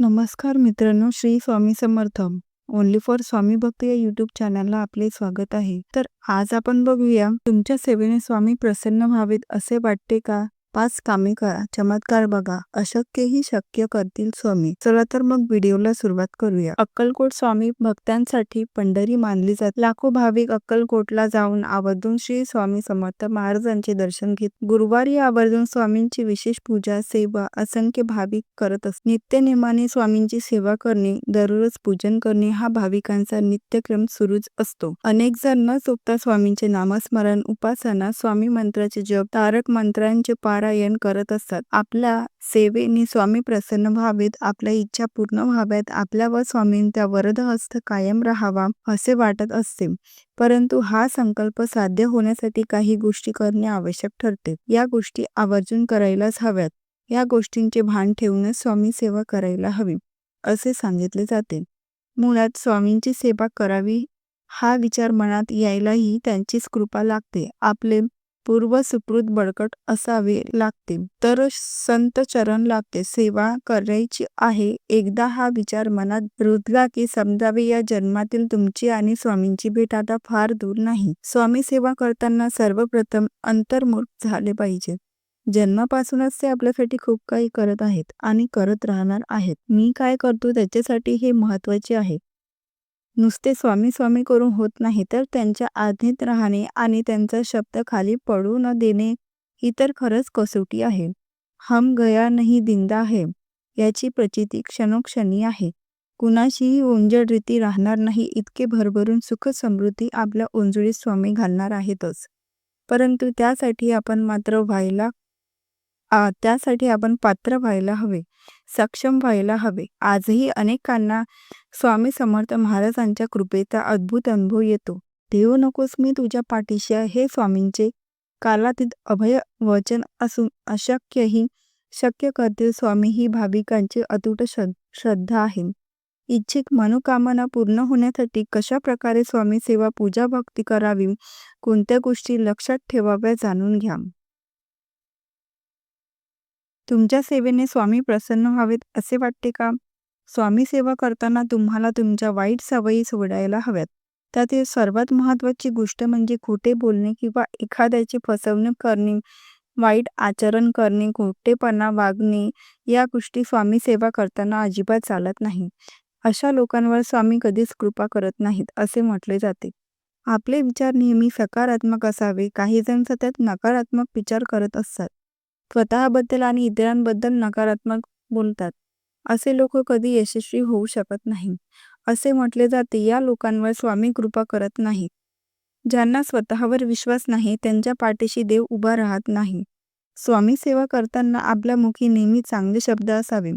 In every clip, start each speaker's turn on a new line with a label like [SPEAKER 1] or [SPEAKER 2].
[SPEAKER 1] नमस्कार मित्रांनो Shri Swami Samarth only for Swami भक्त या युट्यूब चॅनलला आपले स्वागत आहे. तर आज आपण बघूया तुमच्या सेवेने स्वामी प्रसन्न व्हावेत असे वाटते का? पाच कामे करा. चमत्कार बघा. अशक्यही शक्य करतील स्वामी. चला तर मग व्हिडिओला सुरुवात करूया. अक्कलकोट स्वामी भक्तांसाठी पंढरी मानली जाते. लाखो भाविक अक्कलकोटला जाऊन आवर्जून श्री स्वामी समर्थ महाराजांचे दर्शन घेत गुरुवारी आवर्जून स्वामींची विशेष पूजा सेवा असंख्य भाविक करत असत. नित्य नेमाने स्वामींची सेवा करणे दररोज पूजन करणे हा भाविकांचा नित्यक्रम सुरूच असतो. अनेक जण न चुकता स्वामींचे नामस्मरण उपासना स्वामी मंत्राचे जप तारक मंत्रांचे पारायण करत असतात आपल्या सेवेने स्वामी प्रसन्न व्हावेत आपल्या इच्छा पूर्ण व्हाव्यात आपल्या व स्वामींचा वरदहस्त कायम राहावा असे वाटत असते. परंतु हा संकल्प साध्य होण्यासाठी काही गोष्टी करणे आवश्यक ठरते. या गोष्टी आवर्जून करायलाच हव्यात. या गोष्टींचे भान ठेवूनच स्वामी सेवा करायला हवी असे सांगितले जाते. मुळात स्वामींची सेवा करावी हा विचार मनात यायलाही त्यांचीच कृपा लागते. आपले पूर्व सुकृत बळकट असावे लागते. तर संत चरण लागते सेवा करायची आहे. एकदा हा विचार मनात रुजला की समजावे या जन्मातील तुमची आणि स्वामींची भेट आता फार दूर नाही. स्वामी सेवा करताना सर्वप्रथम अंतर्मुख झाले पाहिजे. जन्मापासूनच ते आपल्यासाठी खूप काही करत आहेत आणि करत राहणार आहेत. मी काय करतो त्याच्यासाठी हे महत्त्वाचे आहे. नुसते स्वामी स्वामी करून होत नाही तर त्यांच्या आज्ञेत राहणे आणि त्यांचा शब्द खाली पडू न देणे ही तर खरंच कसोटी आहे. हम गया नाही दिंदा है याची प्रचिती क्षणोक्षणी आहे. कुणाशीही ओंजळ रीती राहणार नाही इतके भरभरून सुख समृद्धी आपल्या ओंजळीत स्वामी घालणार आहेतच. परंतु त्यासाठी आपण मात्र व्हायला त्यासाठी आपण पात्र व्हायला हवे. सक्षम व्हायला हवे. आजही अनेकांना स्वामी समर्थ महाराजांच्या कृपेचा अद्भुत अनुभव येतो. देऊ नकोस मी तुझ्या पाठीशी हे स्वामींचे कालातीत अभय वचन असून अशक्यही शक्य करतील स्वामी ही भाविकांची अतूट श्रद्धा आहे. इच्छित मनोकामना पूर्ण होण्यासाठी कशा प्रकारे स्वामी सेवा पूजा भक्ती करावी? कोणत्या गोष्टी लक्षात ठेवाव्या जाणून घ्या. तुमच्या सेवेने स्वामी प्रसन्न व्हावेत असे वाटते का? स्वामी सेवा करताना तुम्हाला तुमच्या वाईट सवयी सोडायला हव्यात. त्यातील सर्वात महत्वाची गोष्ट म्हणजे खोटे बोलणे किंवा एखाद्याची फसवणूक करणे वाईट आचरण करणे खोटेपणा वागणे या गोष्टी स्वामी सेवा करताना अजिबात चालत नाही. अशा लोकांवर स्वामी कधीच कृपा करत नाहीत असे म्हटले जाते. आपले विचार नेहमी सकारात्मक असावे. काही जण सतत नकारात्मक विचार करत असतात. स्वतःबद्दल आणि इतरांबद्दल नकारात्मक बोलतात. असे लोक कधी यशस्वी होऊ शकत नाही असे म्हटले जाते या लोकांवर स्वामी कृपा करत नाही ज्यांना स्वतःवर विश्वास नाही त्यांच्या पाठीशी देव उभा राहत नाही. स्वामी सेवा करताना आपल्या मुखी नेहमी चांगले शब्द असावे.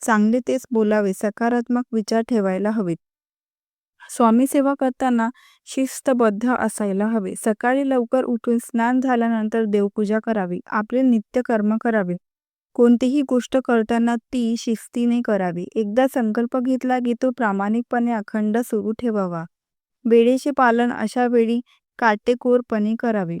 [SPEAKER 1] चांगले तेच बोलावे सकारात्मक विचार ठेवायला हवेत. स्वामी सेवा करताना शिस्तबद्ध असायला हवे. सकाळी लवकर उठून स्नान झाल्यानंतर देवपूजा करावी. आपले नित्य कर्म करावे. कोणतीही गोष्ट करताना ती शिस्तीने करावी. एकदा संकल्प घेतला की तो प्रामाणिकपणे अखंड सुरू ठेवावा. वेळेचे पालन अशा वेळी काटेकोरपणे करावे.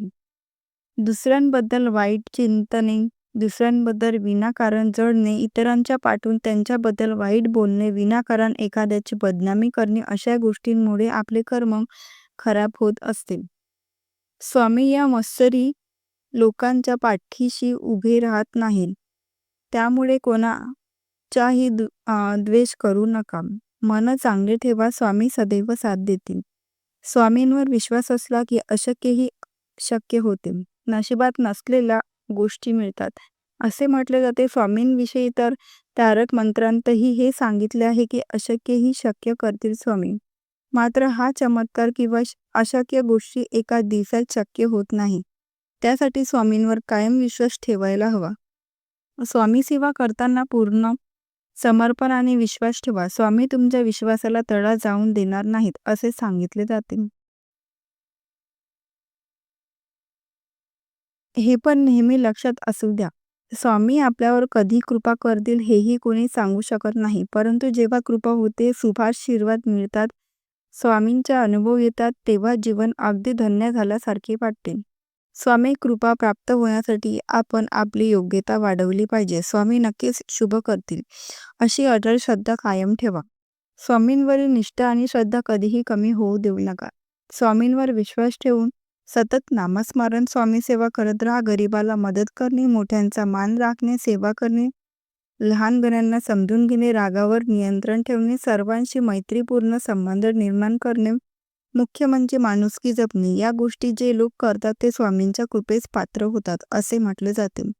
[SPEAKER 1] दुसऱ्यांबद्दल वाईट चिंतने दुसऱ्यांबद्दल विनाकारण जळणे इतरांच्या पाठून त्यांच्याबद्दल वाईट बोलणे विनाकारण एखाद्याची बदनामी करणे अशा गोष्टींमुळे आपले कर्म खराब होत असते. स्वामी या मत्सरी लोकांच्या पाठीशी उभे राहत नाहीत. त्यामुळे कोणाचाही द्वेष करू नका. मन चांगले ठेवा स्वामी सदैव साथ देतील. स्वामींवर विश्वास असला की अशक्यही शक्य होते. नशिबात नसलेला गोष्टी मिळतात. असे म्हटले जाते. स्वामींविषयी तर तारक मंत्रांतही हे सांगितले आहे की अशक्यही शक्य करतील स्वामी. मात्र हा चमत्कार किंवा अशक्य गोष्टी एका दिवसात शक्य होत नाही. त्यासाठी स्वामींवर कायम विश्वास ठेवायला हवा. स्वामी सेवा करताना पूर्ण समर्पण आणि विश्वास ठेवा. स्वामी तुमच्या विश्वासाला तडा जाऊन देणार नाहीत असे सांगितले जाते. हे पण नेहमी लक्षात असू द्या. स्वामी आपल्यावर कधी कृपा करतील हेही कोणी सांगू शकत नाही. परंतु जेव्हा कृपा होते शुभाशीर्वाद मिळतात स्वामींचा अनुभव येतात तेव्हा जीवन अगदी धन्य झाल्यासारखे वाटते. स्वामी कृपा प्राप्त होण्यासाठी आपण आपली योग्यता वाढवली पाहिजे. स्वामी नक्कीच शुभ करतील. अशी अटळ श्रद्धा कायम ठेवा. स्वामींवरील निष्ठा आणि श्रद्धा कधीही कमी होऊ देऊ नका. स्वामींवर विश्वास ठेवून सतत नामस्मरण स्वामी सेवा करत राहा. गरिबाला मदत करणे मोठ्यांचा मान राखणे सेवा करणे लहान गण्यांना समजून घेणे रागावर नियंत्रण ठेवणे सर्वांशी मैत्रीपूर्ण संबंध निर्माण करणे मुख्य म्हणजे माणुसकी जपणे. या गोष्टी जे लोक करतात ते स्वामींच्या कृपेस पात्र होतात असे म्हटले जाते.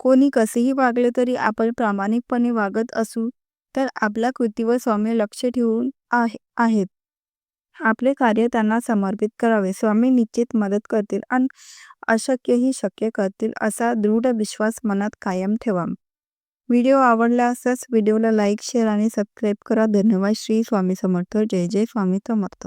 [SPEAKER 1] कोणी कसेही वागले तरी आपण प्रामाणिकपणे वागत असू तर आपल्या कृतीवर स्वामी लक्ष ठेवून आहे आहेत. आपले कार्य त्यांना समर्पित करावे. स्वामी निश्चित मदत करतील आणि अशक्यही शक्य करतील असा दृढ विश्वास मनात कायम ठेवा. व्हिडिओ आवडला असल्यास व्हिडिओला लाईक शेअर आणि सबस्क्राईब करा. धन्यवाद. श्री स्वामी समर्थ. जय जय स्वामी समर्थ.